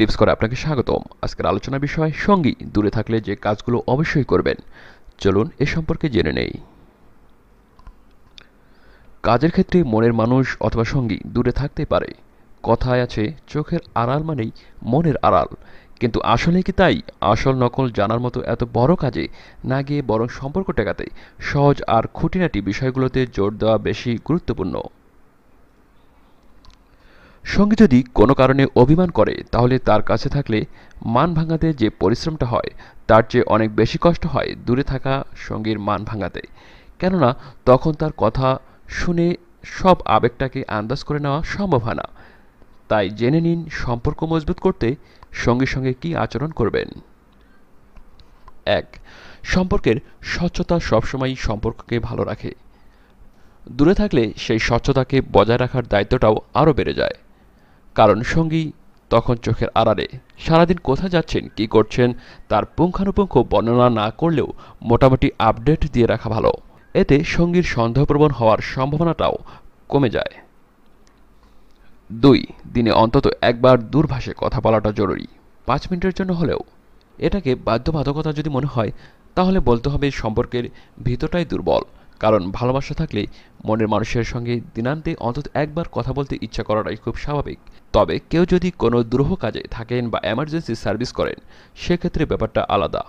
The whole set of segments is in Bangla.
টিপস করে আপনাকে স্বাগতম। আজকের আলোচনা বিষয়, সঙ্গী। দূরে থাকলে যে কাজগুলো অবশ্যই করবেন। চলুন এ সম্পর্কে জেনে নেই। কাজের ক্ষেত্রে মনের মানুষ অথবা সঙ্গী দূরে থাকতে পারে। কথায় আছে, চোখের আড়াল মানেই মনের আড়াল। কিন্তু আসলে কি তাই? আসল নকল জানার মতো এত বড় কাজে না গিয়ে বরং সম্পর্ক টেকাতে সহজ আর খুঁটিনাটি বিষয়গুলোতে জোর দেওয়া বেশি গুরুত্বপূর্ণ। সঙ্গী যদি কোনো কারণে অভিমান করে, তাহলে তার কাছে থাকলে মান ভাঙাতে যে পরিশ্রমটা হয়, তার চেয়ে অনেক বেশি কষ্ট হয় দূরে থাকা সঙ্গীর মান ভাঙাতে। কেননা, তখন তার কথা শুনে সব আবেগটাকে আন্দাজ করে নেওয়া সম্ভব হয় না। তাই জেনে নিন সম্পর্ক মজবুত করতে সঙ্গীর সঙ্গে কী আচরণ করবেন। এক, সম্পর্কের স্বচ্ছতা সবসময়ই সম্পর্ককে ভালো রাখে। দূরে থাকলে সেই স্বচ্ছতাকে বজায় রাখার দায়িত্বটাও আরও বেড়ে যায়। কারণ সঙ্গী তখন চোখের আড়ালে। সারাদিন কোথায় যাচ্ছেন, কি করছেন, তার পুঙ্খানুপুঙ্খ বর্ণনা না করলেও মোটামুটি আপডেট দিয়ে রাখা ভালো। এতে সঙ্গীর সন্দেহপ্রবণ হওয়ার সম্ভাবনাটাও কমে যায়। দুই, দিনে অন্তত একবার দূরভাষে কথা বলাটা জরুরি। পাঁচ মিনিটের জন্য হলেও। এটাকে বাধ্যবাধকতা যদি মনে হয়, তাহলে বলতে হবে সম্পর্কের ভিতরটাই দুর্বল। কারণ ভালোবাসা থাকলে মনের মানুষের সঙ্গে দিনান্তে অন্তত একবার কথা বলতে ইচ্ছা করাটাই খুব স্বাভাবিক। তবে কেউ যদি কোনো দ্রোহ কাজে থাকেন বা এমার্জেন্সি সার্ভিস করেন, সেক্ষেত্রে ব্যাপারটা আলাদা।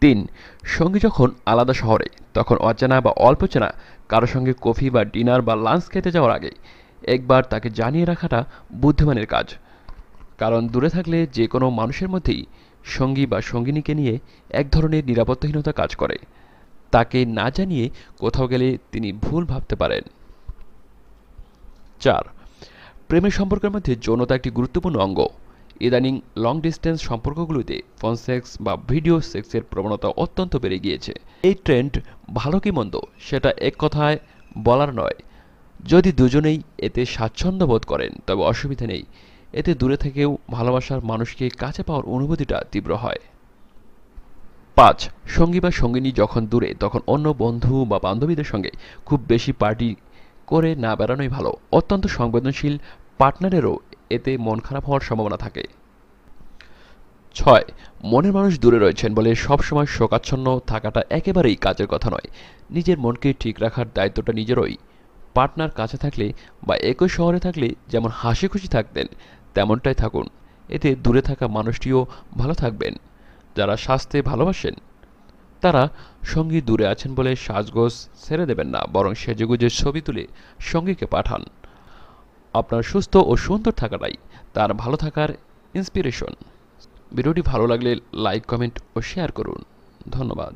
তিন, সঙ্গী যখন আলাদা শহরে, তখন অচেনা বা অল্প চেনা কারও সঙ্গে কফি বা ডিনার বা লাঞ্চ খেতে যাওয়ার আগে একবার তাকে জানিয়ে রাখাটা বুদ্ধিমানের কাজ। কারণ দূরে থাকলে যে কোনো মানুষের মধ্যেই সঙ্গী বা সঙ্গিনীকে নিয়ে এক ধরনের নিরাপত্তাহীনতা কাজ করে। তাকে না জানিয়ে কোথাও গেলে তিনি ভুল ভাবতে পারেন। চার, প্রেমের সম্পর্কের মধ্যে যৌনতা একটি গুরুত্বপূর্ণ অঙ্গ। ইদানিং লং ডিস্টেন্স সম্পর্কগুলোতে ফোন সেক্স বা ভিডিও সেক্সের প্রবণতা অত্যন্ত বেড়ে গিয়েছে। এই ট্রেন্ড ভালো কি মন্দ, সেটা এক কথায় বলার নয়। যদি দুজনেই এতে স্বাচ্ছন্দ্য বোধ করেন, তবে অসুবিধা নেই। এতে দূরে থেকেও ভালোবাসার মানুষকে কাছে পাওয়ার অনুভূতিটা তীব্র হয়। পাঁচ। সঙ্গী বা সঙ্গিনী যখন দূরে, তখন অন্য বন্ধু বা বান্ধবীদের সঙ্গে খুব বেশি পার্টি করে না বেড়ানোই ভালো। অত্যন্ত সংবেদনশীল পার্টনারেরও এতে মন খারাপ হওয়ার সম্ভাবনা থাকে। ছয়। মনের মানুষ দূরে রয়েছেন বলে সবসময় শোকাচ্ছন্ন থাকাটা একেবারেই কাজের কথা নয়। নিজের মনকে ঠিক রাখার দায়িত্বটা নিজেরই। পার্টনার কাছে থাকলে বা একই শহরে থাকলে যেমন হাসি খুশি থাকতেন, তেমনটাই থাকুন। এতে দূরে থাকা মানুষটিও ভালো থাকবেন। যারা স্বাস্থ্যে ভালোবাসেন, তারা সঙ্গী দূরে আছেন বলে সাজগোজ ছেড়ে দেবেন না, বরং সেজেগুজের ছবি তুলে সঙ্গীকে পাঠান। আপনার সুস্থ ও সুন্দর থাকাটাই তার ভালো থাকার ইন্সপিরেশন ভিডিওটি ভালো লাগলে লাইক কমেন্ট ও শেয়ার করুন। ধন্যবাদ।